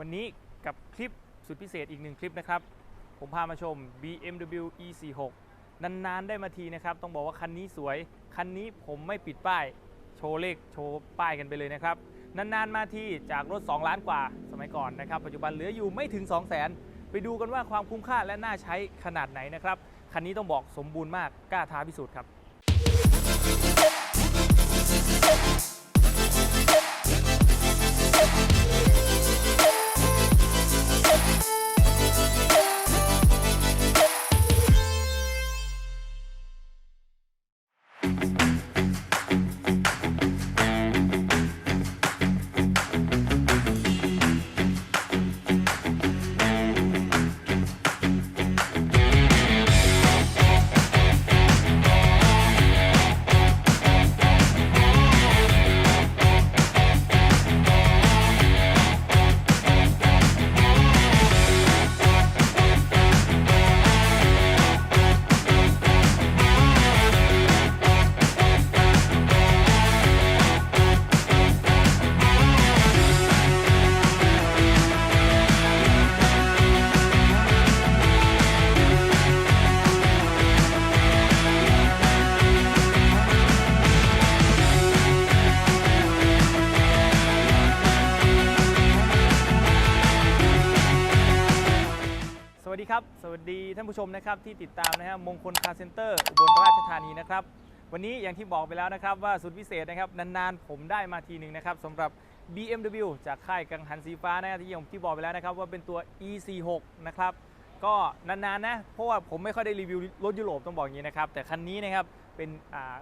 วันนี้กับคลิปสุดพิเศษอีกหนึ่งคลิปนะครับ ผมพามาชม BMW E46 นานๆได้มาทีนะครับ ต้องบอกว่าคันนี้สวย คันนี้ผมไม่ปิดป้าย โชว์เลขโชว์ป้ายกันไปเลยนะครับ นานๆมาทีจากรถ 2 ล้านกว่าสมัยก่อนนะครับ ปัจจุบันเหลืออยู่ไม่ถึง 2 0 0 0 0 0ไปดูกันว่าความคุ้มค่าและน่าใช้ขนาดไหนนะครับ คันนี้ต้องบอกสมบูรณ์มากกล้าท้าพิสูจน์ครับ วัสดีท่านผู้ชมนะครับที่ติดตามนะฮะมงคลคาร์เซ็นเตอร์อุบลราชธานีนะครับ วันนี้อย่างที่บอกไปแล้วนะครับว่าสุดพิเศษนะครับนานๆผมได้มาทีหนึ่งนะครับสำหรับ BMW จากค่ายกังหันสีฟ้านะที่ผมที่บอกไปแล้วนะครับว่าเป็นตัว E46 นะครับก็นานๆนะเพราะว่าผมไม่ค่อยได้รีวิวรถยุโรปต้องบอกอย่างนี้นะครับแต่คันนี้นะครับเป็น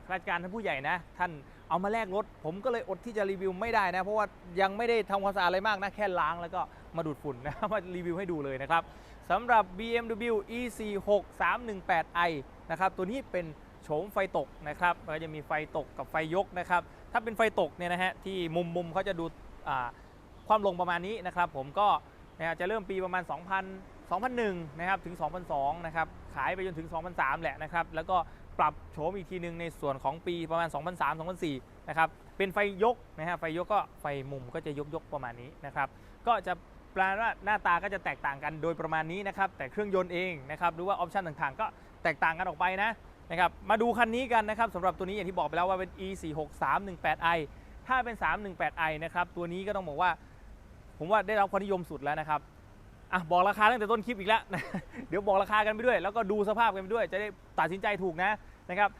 ข้าราชการท่านผู้ใหญ่นะท่านเอามาแลกรถ ผมก็เลยอดที่จะรีวิวไม่ได้นะ เพราะว่ายังไม่ได้ทำความสะอาดอะไรมากนะแค่ล้างแล้วก็มาดูดฝุ่นนะมารีวิวให้ดูเลยนะครับ สำหรับ BMW E46 318i นะครับ ตัวนี้เป็นโฉมไฟตกนะครับก็จะมีไฟตกกับไฟยกนะครับ ถ้าเป็นไฟตกเนี่ยนะฮะที่มุมมุมเขาจะดูความลงประมาณนี้นะครับ ผมก็นะจะเริ่มปีประมาณ 2000 2001 นะครับ ถึง 2002 นะครับ ขายไปจนถึง 2003 แหละนะครับ แล้วก็ปรับโฉมอีกทีหนึ่งในส่วนของปีประมาณ 2003 2004 นะครับ เป็นไฟยกนะฮะ ไฟยกก็ไฟมุมก็จะยกยกประมาณนี้นะครับ ก็จะ แปลว่าหน้าตาก็จะแตกต่างกันโดยประมาณนี้นะครับ แต่เครื่องยนต์เองนะครับหรือว่าออปชันต่างๆ ก็แตกต่างกันออกไปนะนะครับ มาดูคันนี้กันนะครับสำหรับตัวนี้อย่างที่บอกไปแล้วว่าเป็น E46 318i ถ้าเป็น 318i นะครับตัวนี้ก็ต้องบอกว่า ผมว่าได้รับความนิยมสุดแล้วนะครับอะบอกราคาตั้งแต่ต้นคลิปอีกแล้ว เดี๋ยวบอกราคากันไปด้วย แล้วก็ดูสภาพกันไปด้วย จะได้ตัดสินใจถูกนะนะครับ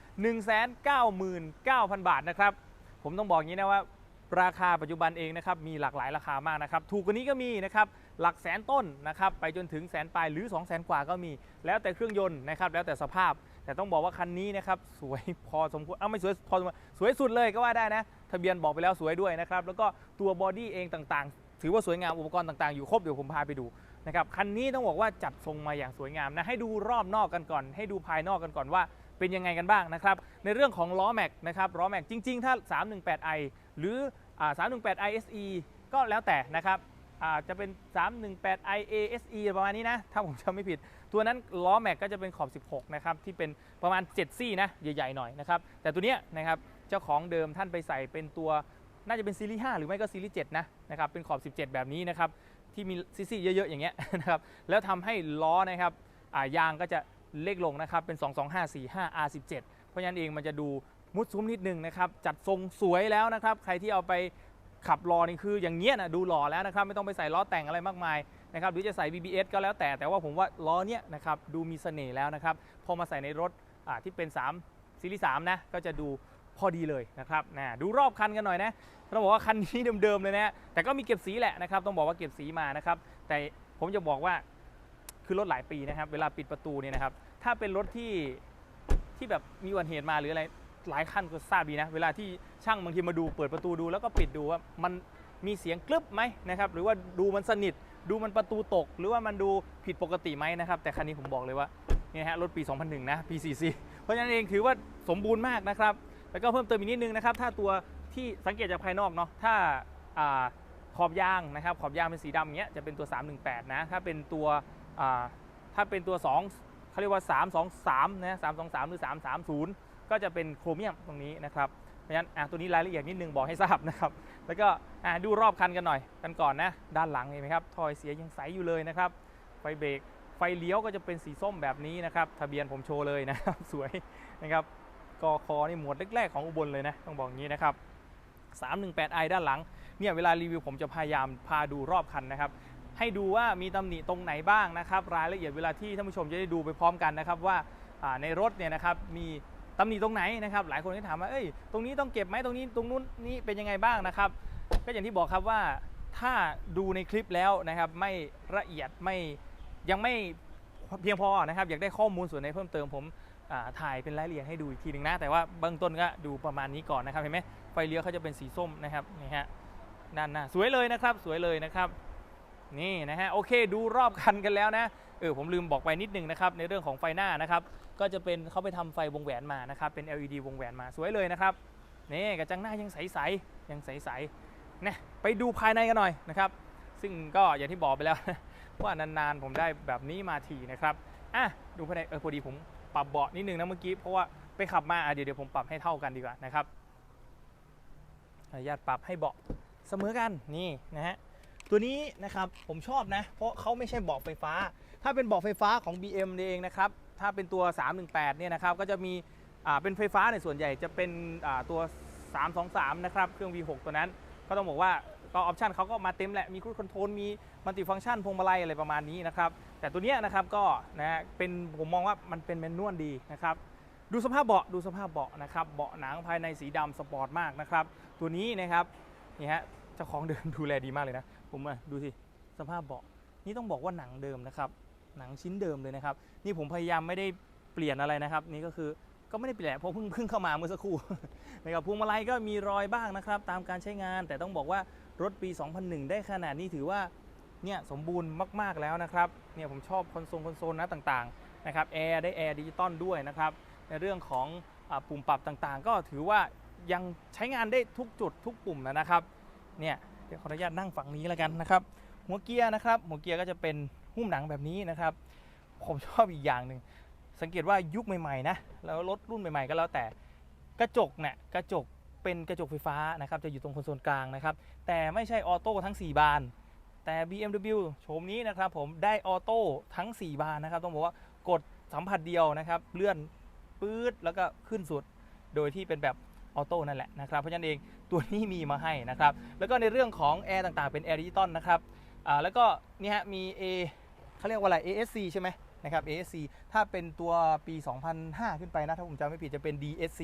199,000บาทนะครับ ผมต้องบอกอย่างนี้นะว่า ราคาปัจจุบันเองนะครับมีหลากหลายราคามากนะครับถูกกว่านี้ก็มีนะครับหลักแสนต้นนะครับไปจนถึงแสนปลายหรือ 2 0 0แสนกว่าก็มี แล้วแต่เครื่องยนต์นะครับแล้วแต่สภาพ แต่ต้องบอกว่าคันนี้นะครับสวยพอสมควรเอ้าไม่สวยพอสมควรสวยสุดเลยก็ว่าได้นะทะเบียนบอกไปแล้วสวยด้วยนะครับแล้วก็ตัวบอดี้เองต่างๆ ถือว่าสวยงามอุปกรณ์ต่างๆอยู่ครบเดี๋ยวผมพาไปดูนะครับคันนี้ต้องบอกว่าจัดทรงมาอย่างสวยงามนะให้ดูรอบนอกกันก่อน ให้ดูภายนอกกันก่อนว่าเป็นยังไงกันบ้างนะครับในเรื่องของล้อแม็กนะครับล้อแม็กจริง ๆ ถ้า 318i หรือ 318i SE ก็แล้วแต่นะครับอาจะเป็น 318i ASE ประมาณนี้นะ ถ้าผมจำไม่ผิด ตัวนั้นล้อแม็กก็จะเป็นขอบ 16 นะครับ ที่เป็นประมาณ 7 ซี่นะ ใหญ่ ๆ หน่อยนะครับ แต่ตัวเนี้ยนะครับ เจ้าของเดิมท่านไปใส่เป็นตัว น่าจะเป็นซีรีส์ 5 หรือไม่ก็ซีรีส์ 7 นะ นะครับ เป็นขอบ 17 แบบนี้นะครับ ที่มีซีซี่เยอะ ๆ อย่างเงี้ยนะครับ แล้วทำให้ล้อนะครับยางก็จะเล็กลงนะครับ เป็น 22545 R17 เพราะฉะนั้นเองมันจะดู มุดซุ้มนิดนึงนะครับจัดทรงสวยแล้วนะครับใครที่เอาไปขับรอนี่คืออย่างเงี้ยนะดูหล่อแล้วนะครับไม่ต้องไปใส่ล้อแต่งอะไรมากมายนะครับหรือจะใส่ BBS ก็แล้วแต่แต่ว่าผมว่าล้อเนี้ยนะครับดูมีเสน่ห์แล้วนะครับพอมาใส่ในรถอ่าที่เป็น 3 ซีรีส์3นะก็จะดูพอดีเลยนะครับนะดูรอบคันกันหน่อยนะต้องบอกว่าคันนี้เดิมๆเลยนะแต่ก็มีเก็บสีแหละนะครับต้องบอกว่าเก็บสีมานะครับแต่ผมจะบอกว่าคือรถหลายปีนะครับ เวลาปิดประตูเนี่ยนะครับถ้าเป็นรถที่ที่แบบมีอุบัติเหตุมาหรืออะไร หลายคันก็ทราบดีนะ เวลาที่ช่างบางทีมาดูเปิดประตูดูแล้วก็ปิดดูว่ามันมีเสียงกรึบไหมนะครับหรือว่าดูมันสนิท ดูมันประตูตก หรือว่ามันดูผิดปกติไหมนะครับ แต่คันนี้ผมบอกเลยว่าเนี่ยฮะรถปี 2001 นะ P44 เพราะฉะนั้นเองถือว่าสมบูรณ์มากนะครับ แล้วก็เพิ่มเติมอีกนิดนึงนะครับ ถ้าตัวที่สังเกตจากภายนอกเนาะถ้าอาขอบยางนะครับขอบยางเป็นสีดำอย่างเงี้ยจะเป็นตัว 318 นะ ถ้าเป็นตัวถ้าเป็นตัว 2เขาเรียกว่า 323 นะ 323 หรือ 330 ก็จะเป็นโครเมียมตรงนี้นะครับเพราะฉะนั้นตัวนี้รายละเอียดนิดนึงบอกให้ทราบนะครับ แล้วก็ดูรอบคันกันหน่อยกันก่อนนะ ด้านหลังเห็นไหมครับทอยเสียยังใสอยู่เลยนะครับ ไฟเบรกไฟเลี้ยวก็จะเป็นสีส้มแบบนี้นะครับ ทะเบียนผมโชว์เลยนะครับสวยนะครับกอคอนี่หมวดแรกๆของอุบลเลยนะต้องบอกงี้นะครับ 318i ด้านหลังเนี่ยเวลารีวิวผมจะพยายามพาดูรอบคันนะครับ ให้ดูว่ามีตำหนิตรงไหนบ้างนะครับ รายละเอียดเวลาที่ท่านผู้ชมจะได้ดูไปพร้อมกันนะครับว่าในรถเนี่ยนะครับมี ตำหนิตรงไหนนะครับ หลายคนก็ถามว่าเอ้ยตรงนี้ต้องเก็บไหมตรงนี้ตรงนู้นนี่เป็นยังไงบ้างนะครับ ก็อย่างที่บอกครับว่าถ้าดูในคลิปแล้วนะครับ ไม่ละเอียดไม่ยังไม่เพียงพอนะครับ อยากได้ข้อมูลส่วนไหนเพิ่มเติมผมถ่ายเป็นรายละเอียดให้ดูอีกทีหนึ่งนะ แต่ว่าเบื้องต้นก็ดูประมาณนี้ก่อนนะครับเห็นไหมไฟเลี้ยวเขาจะเป็นสีส้มนะครับนี่ฮะด้านหน้าสวยเลยนะครับ สวยเลยนะครับ นี่นะฮะโอเค ดูรอบคันกันแล้วนะเออผมลืมบอกไปนิดนึงนะครับในเรื่องของไฟหน้านะครับก็จะเป็นเขาไปทำไฟวงแหวนมานะครับเป็น LED วงแหวนมาสวยเลยนะครับนี่กระจังหน้ายังใสๆยังใสๆนะไปดูภายในกันหน่อยนะครับ ซึ่งก็อย่างที่บอกไปแล้วว่านานๆผมได้แบบนี้มาทีนะครับอะดูภายในเออพอดีผมปรับเบาะนิดนึงนะเมื่อกี้เพราะว่าไปขับมาเดี๋ยวเดี๋ยวผมปรับให้เท่ากันดีกว่านะครับอนุญาตปรับให้เบาะเสมอกันนี่นะฮะตัวนี้นะครับผมชอบนะ เพราะเขาไม่ใช่เบาะไฟฟ้า ถ้าเป็นเบาะไฟฟ้าของ BM เองนะครับ ถ้าเป็นตัว 318 เนี่ยนะครับ ก็จะมีเป็นไฟฟ้าในส่วนใหญ่จะเป็นตัว 323 นะครับ เครื่อง V6 ตัวนั้น ก็ต้องบอกว่าก็ออปชันเขาก็มาเต็มแหละ มีครูดคอนโทรล มีมัลติฟังก์ชันพวงมาลัยอะไรประมาณนี้นะครับ แต่ตัวเนี้ยนะครับก็นะเป็นผมมองว่ามันเป็นแมนนวลดีนะครับดูสภาพเบาะดูสภาพเบาะนะครับเบาะหนังภายในสีดำสปอร์ตมากนะครับตัวนี้นะครับนี่ฮะเจ้าของเดิมดูแลดีมากเลยนะ ผมดูสิสภาพเบาะนี่ต้องบอกว่าหนังเดิมนะครับ หนังชิ้นเดิมเลยนะครับ นี่ผมพยายามไม่ได้เปลี่ยนอะไรนะครับ นี่ก็คือก็ไม่ได้เปลี่ยนเพราะเพิ่งเพิ่งเข้ามาเมื่อสักครู่นะครับพวงมาลัยก็มีรอยบ้างนะครับ ตามการใช้งาน แต่ต้องบอกว่ารถปี 2001 ได้ขนาดนี้ถือว่าเนี่ยสมบูรณ์มาก ๆ แล้วนะครับเนี่ยผมชอบคอนโซลคอนโซลนะต่างๆนะครับแอร์ได้แอร์ดิจิตอลด้วยนะครับในเรื่องของอปุ่มปรับต่างๆ ก็ถือว่ายังใช้งานได้ทุกจุดทุกปุ่มนะครับเนี่ยเดี๋ยวขออนุญาตนั่งฝั่งนี้แล้วกันนะครับหัวเกียร์นะครับหัวเกียร์ก็จะเป็น หุ้มหนังแบบนี้นะครับ ผมชอบอีกอย่างหนึ่งสังเกตว่ายุคใหม่ๆนะแล้วรถรุ่นใหม่ ๆ ก็แล้วแต่กระจกเนี่ยกระจกเป็นกระจกไฟฟ้านะครับจะอยู่ตรงคอนโซลกลางนะครับ แต่ไม่ใช่ออโต้ทั้ง 4 บาน แต่ BMW โฉมนี้นะครับผมได้ออโต้ทั้ง 4 บานนะครับ ต้องบอกว่ากดสัมผัสเดียวนะครับ เลื่อนปื๊ดแล้วก็ขึ้นสุดโดยที่เป็นแบบออโต้นั่นแหละนะครับ เพราะฉะนั้นเองตัวนี้มีมาให้นะครับ แล้วก็ในเรื่องของแอร์ต่างๆ เป็นแอร์ดิจิตอลนะครับ อ่า แล้วก็นี่ฮะมี A เขาเรียกว่าอะไร ASC ใช่ไหมนะครับ ASC ถ้าเป็นตัวปี 2005 ขึ้นไปนะ ถ้าผมจำไม่ผิดจะเป็น DSC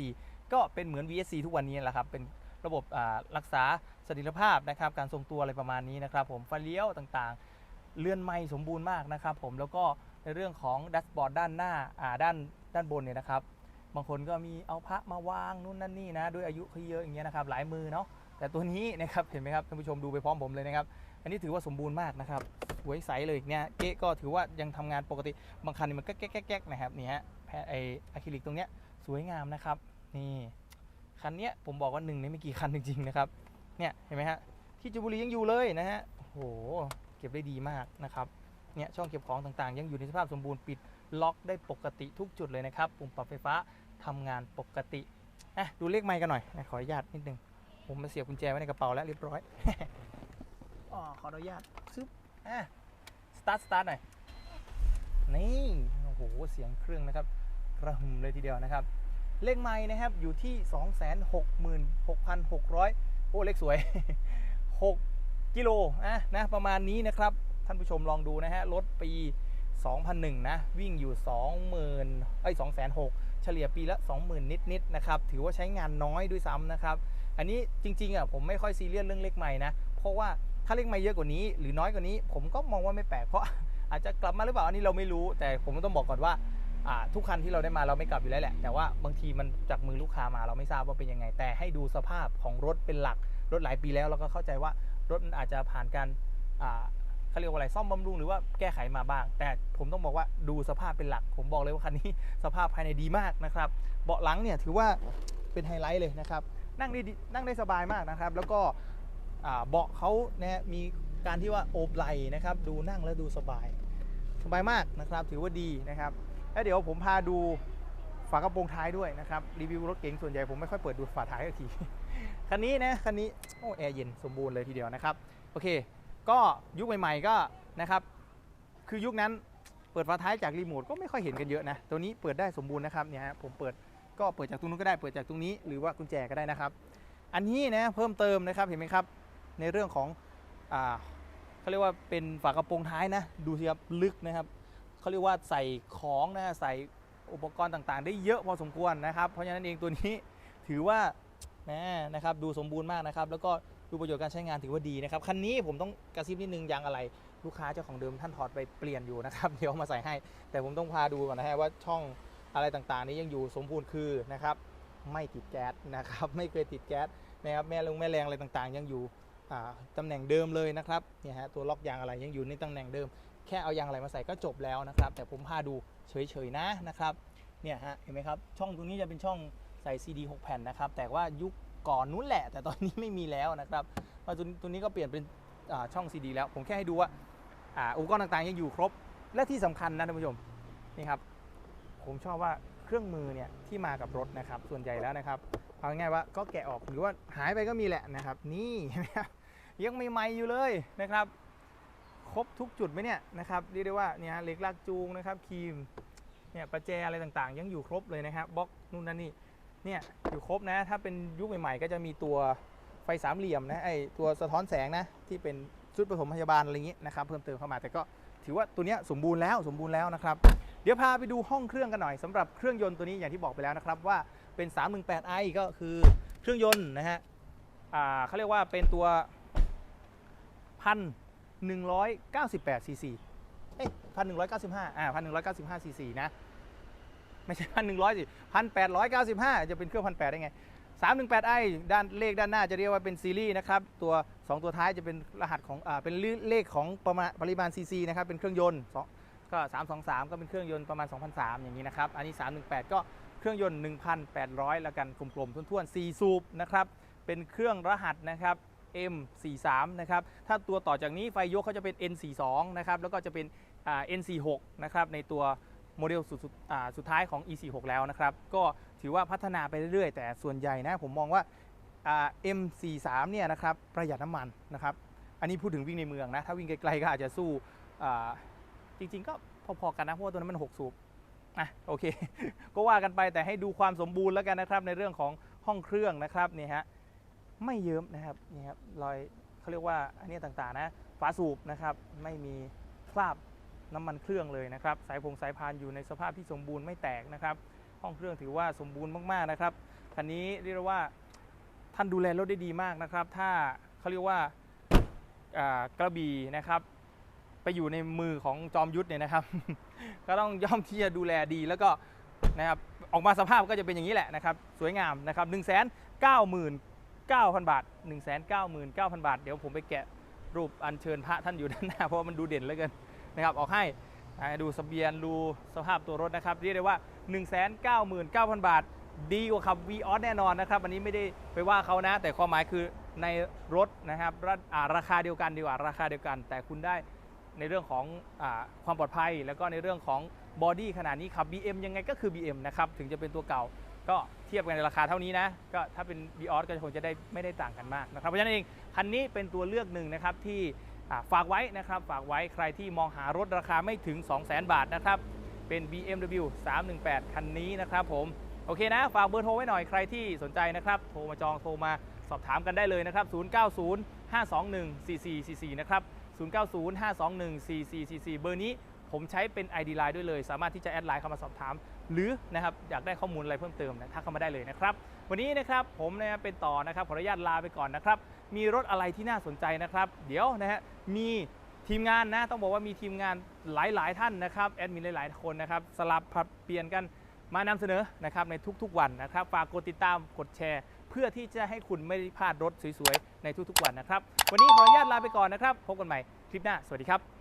ก็เป็นเหมือน VSC ทุกวันนี้แหละครับ เป็นระบบอ่ารักษาสถิรภาพนะครับ การทรงตัวอะไรประมาณนี้นะครับผมไฟเลี้ยวต่างๆ เลื่อนไม่สมบูรณ์มากนะครับผม แล้วก็ในเรื่องของดัชบอร์ดด้านหน้าอ่าด้านด้านบนเนี่ยนะครับ บางคนก็มีเอาพระมาวางนู่นนั่นนี่นะ ด้วยอายุเขาเยอะอย่างเงี้ยนะครับหลายมือเนาะแต่ตัวนี้นะครับเห็นไหมครับท่านผู้ชมดูไปพร้อมผมเลยนะครับ อันนี้ถือว่าสมบูรณ์มากนะครับสวยใสเลยเนี่ยเก๊ก็ถือว่ายังทำงานปกติบางคันนี่มันก็แก๊กๆๆนะครับนี่ฮะแพไออะคริลิกตรงเนี้ยสวยงามนะครับนี่คันเนี้ยผมบอกว่าหนึ่งในไม่กี่คันจริงๆนะครับเนี่ยเห็นไหมฮะที่จุบุรียังอยู่เลยนะฮะโอ้โหเก็บได้ดีมากนะครับเนี่ยช่องเก็บของต่างๆ ยังอยู่ในสภาพสมบูรณ์ปิดล็อกได้ปกติทุกจุดเลยนะครับปุ่มปรับไฟฟ้า ทำงานปกติอะดูเลขไมค์กันหน่อยนะขออนุญาตนิดนึงผมมาเสียบกุญแจไว้ในกระเป๋าแล้วเรียบร้อยอ๋อขออนุญาตซึบอะสตาร์ทสตาร์ทหน่อยนี่โอ้โหเสียงเครื่องนะครับกระหึ่มเลยทีเดียวนะครับ เลขไมค์นะครับอยู่ที่266,600 โอ้เลขสวย 6 กิโลอะนะประมาณนี้นะครับ ท่านผู้ชมลองดูนะฮะรถปี 2001 นะ วิ่งอยู่ 20,000เอ้ย206,000เฉลี่ยปีละ 20,000 นิด ๆ นะครับ ถือว่าใช้งานน้อยด้วยซ้ำนะครับ อันนี้จริง ๆ อะ ผมไม่ค่อยซีเรียสเรื่องเลขใหม่นะ เพราะว่าถ้าเลขใหม่เยอะกว่านี้ หรือน้อยกว่านี้ ผมก็มองว่าไม่แปลก เพราะอาจจะกลับมาหรือเปล่า อันนี้เราไม่รู้ แต่ผมต้องบอกก่อนว่าทุกคันที่เราได้มาเราไม่กลับอยู่แล้วแหละ แต่ว่าบางทีมันจากมือลูกค้ามาเราไม่ทราบว่าเป็นยังไง แต่ให้ดูสภาพของรถเป็นหลัก รถหลายปีแล้วเราก็เข้าใจว่ารถมันอาจจะผ่านการ เขาเรียกว่าอะไรซ่อมบำรุงหรือว่าแก้ไขมาบ้าง แต่ผมต้องบอกว่าดูสภาพเป็นหลัก ผมบอกเลยว่าคันนี้สภาพภายในดีมากนะครับ เบาะหลังเนี่ยถือว่าเป็นไฮไลท์เลยนะครับ นั่งได้นั่งได้สบายมากนะครับ แล้วก็เบาะเขาเนี่ยมีการที่ว่าโอบไหลนะครับ ดูนั่งแล้วดูสบาย สบายมากนะครับ ถือว่าดีนะครับแล้วเดี๋ยวผมพาดูฝากระโปรงท้ายด้วยนะครับรีวิวรถเก๋งส่วนใหญ่ผมไม่ค่อยเปิดดูฝาท้ายสักทีคันนี้นะคันนี้โอ้แอร์เย็นสมบูรณ์เลยทีเดียวนะครับ โอเค ก็ยุคใหม่ๆก็นะครับคือยุคนั้นเปิดฝาท้ายจากรีโมทก็ไม่ค่อยเห็นกันเยอะนะ ตัวนี้เปิดได้สมบูรณ์นะครับเนี่ยฮะผมเปิดก็เปิดจากตรงนู้นก็ได้เปิดจากตรงนี้หรือว่ากุญแจก็ได้นะครับ อันนี้นะเพิ่มเติมนะครับเห็นไหมครับ ในเรื่องของอ่าเขาเรียกว่าเป็นฝากระโปรงท้ายนะ ดูสิครับลึกนะครับเขาเรียกว่าใส่ของนะใส่อุปกรณ์ต่างๆ ได้เยอะพอสมควรนะครับ เพราะฉะนั้นเองตัวนี้ถือว่า นะครับดูสมบูรณ์มากนะครับแล้วก็ดูประโยชน์การใช้งานถือว่าดีนะครับคันนี้ผมต้องกระซิบนิดนึงยางอะไร ลูกค้าเจ้าของเดิมท่านถอดไปเปลี่ยนอยู่นะครับเดี๋ยวมาใส่ให้ แต่ผมต้องพาดูก่อนนะฮะว่าช่องอะไรต่างๆ นี้ยังอยู่สมบูรณ์คือนะครับไม่ติดแก๊สนะครับไม่เคยติดแก๊สนะครับแม่ลงแม่แรงอะไรต่างๆ ยังอยู่ตำแหน่งเดิมเลยนะครับเนี่ยฮะตัวล็อกยางอะไรยังอยู่ในตำแหน่งเดิม แค่เอายางอะไรมาใส่ก็จบแล้วนะครับ แต่ผมพาดูเฉยๆนะนะครับเนี่ยฮะเห็นไหมครับช่องตรงนี้จะเป็นช่อง ใส่ CD 6แผ่นนะครับ แต่ว่ายุคก่อนนู้นแหละ แต่ตอนนี้ไม่มีแล้วนะครับเพราะตัวนี้ตัวนี้ก็เปลี่ยนเป็นช่อง CD แล้ว ผมแค่ให้ดูว่าอุปกรณ์ต่างๆยังอยู่ครบ และที่สำคัญนะท่านผู้ชมนี่ครับ ผมชอบว่าเครื่องมือเนี่ยที่มากับรถนะครับ ส่วนใหญ่แล้วนะครับเอาง่ายว่าก็แกะออกหรือว่าหายไปก็มีแหละนะครับ นี่นไหมครับยังใหม่ๆอยู่เลยนะครับ ครบทุกจุดไหมเนี่ยนะครับเรียกได้ว่าเนี่ยฮะเล็กลากจูงนะครับครีมเนี่ยประแจอะไรต่างๆ ยังอยู่ครบเลยนะครับบล็อกนู่นนั่นนี่ เนี่ยอยู่ครบนะ ถ้าเป็นยุคใหม่ๆ ก็จะมีตัวไฟสามเหลี่ยมนะไอตัวสะท้อนแสงนะที่เป็นชุดปฐมพยาบาลอะไรอย่างงี้นะครับเพิ่มเติมเข้ามาแต่ก็ถือว่าตัวเนี้ยสมบูรณ์แล้วสมบูรณ์แล้วนะครับ เดี๋ยวพาไปดูห้องเครื่องกันหน่อยสำหรับเครื่องยนต์ตัวนี้อย่างที่บอกไปแล้วนะครับว่าเป็น 318i ก็คือเครื่องยนต์นะฮะเขาเรียกว่าเป็นตัวพันหนึ่งร้อยเก้าสิบแปดซีซีเอ้ยพันหนึ่งร้อยเก้าสิบห้าอ่าพันหนึ่งร้อยเก้าสิบห้าซีซีนะ ไม่ใช่พันหนึ่งร้อยสิพันแปดร้อยเก้าสิบห้าจะเป็นเครื่องพันแปดได้ไงสามหนึ่งแปดไอด้านเลขด้านหน้าจะเรียกว่าเป็นซีรีส์นะครับตัว2ตัวท้ายจะเป็นรหัสของอ่าเป็นเลขของประมาณปริมาณซีซีนะครับเป็นเครื่องยนต์สองก็323ก็เป็นเครื่องยนต์ประมาณ2,003อย่างนี้นะครับอันนี้318ก็เครื่องยนต์1,800แล้วกันกลมๆทุ่นๆ4สูบนะครับเป็นเครื่องรหัสนะครับ M43 นะครับถ้าตัวต่อจากนี้ไฟยกเขาจะเป็น N42 นะครับแล้วก็จะเป็นอ่า N46 นะครับในตัว โมเดลสุดๆอ่าสุดท้ายของ E46 แล้วนะครับ ก็ถือว่าพัฒนาไปเรื่อยๆ แต่ส่วนใหญ่นะผมมองว่า M43 เนี่ยนะครับประหยัดน้ำมันนะครับ อันนี้พูดถึงวิ่งในเมืองนะ ถ้าวิ่งไกลๆก็อาจจะสู้จริงๆ ก็พอๆกันนะ เพราะว่าตัวนั้นมัน 6 สูบอะโอเค ก็ว่ากันไปแต่ให้ดูความสมบูรณ์แล้วกันนะครับในเรื่องของห้องเครื่องนะครับนี่ฮะไม่เยิ้มนะครับนี่ครับรอยเขาเรียกว่าอันนี้ต่างๆนะฝาสูบนะครับไม่มีคราบ น้ำมันเครื่องเลยนะครับ สายพงสายพานอยู่ในสภาพที่สมบูรณ์ไม่แตกนะครับ ห้องเครื่องถือว่าสมบูรณ์มากๆนะครับคันนี้เรียกว่าท่านดูแลรถได้ดีมากนะครับ ถ้าเขาเรียกว่ากระบี่นะครับไปอยู่ในมือของจอมยุทธเนี่ยนะครับ ก็ต้องย่อมที่จะดูแลดีแล้วก็นะครับออกมาสภาพก็จะเป็นอย่างนี้แหละนะครับ สวยงามนะครับ1 9 9 0 0 0 บาท 1 9 9 0 0 0 บาท เดี๋ยวผมไปแกะรูปอัญเชิญพระท่านอยู่ด้านหน้าเพราะว่ามันดูเด่นเหลือเกิน นะครับออกให้ดูสเบียนดูสภาพตัวรถนะครับเรียกได้ว่า 1 9 9 0 0 0 บาท ดีกว่าขับ v ีออสแน่นอนนะครับ อันนี้ไม่ได้ไปว่าเขานะ แต่ความหมายคือในรถนะครับราอ่าราคาเดียวกันดีกว่าราคาเดียวกัน แต่คุณได้ในเรื่องของอความปลอดภัย แล้วก็ในเรื่องของบอดี้ขนาดนี้ขับ BM ยังไงก็คือ BM นะครับถึงจะเป็นตัวเก่าก็เทียบกันในราคาเท่านี้นะ ก็ถ้าเป็น v ีออสก็คงจะได้ไม่ได้ต่างกันมากนะครับ เพราะฉะนั้นเองคันนี้เป็นตัวเลือกหนึ่งนะครับที่ ฝากไว้นะครับฝากไว้ใครที่มองหารถราคาไม่ถึง 200,000 บาทนะครับเป็น BMW 318 คันนี้นะครับผมโอเคนะ ฝากเบอร์โทรไว้หน่อยใครที่สนใจนะครับ โทรมาจองโทรมาสอบถามกันได้เลยนะครับ 090 521 4444 นะครับ 090 521 4444 เบอร์นี้ ผมใช้เป็น ID Line ด้วยเลย สามารถที่จะแอดไลน์เข้ามาสอบถาม หรือนะครับอยากได้ข้อมูลอะไรเพิ่มเติมนะทักเข้ามาได้เลยนะครับ วันนี้นะครับผมนะครับเป็นต่อนะครับขออนุญาตลาไปก่อนนะครับ มีรถอะไรที่น่าสนใจนะครับ เดี๋ยวนะฮะมีทีมงานนะต้องบอกว่ามีทีมงานหลาย ๆ ท่านนะครับแอดมินหลาย ๆ คนนะครับสลับผลัดเปลี่ยนกันมานำเสนอนะครับในทุก ๆ วันนะครับฝากกดติดตามกดแชร์ เพื่อที่จะให้คุณไม่พลาดรถสวย ๆ ในทุก ๆ วันนะครับ วันนี้ขออนุญาตลาไปก่อนนะครับพบกันใหม่คลิปหน้า สวัสดีครับ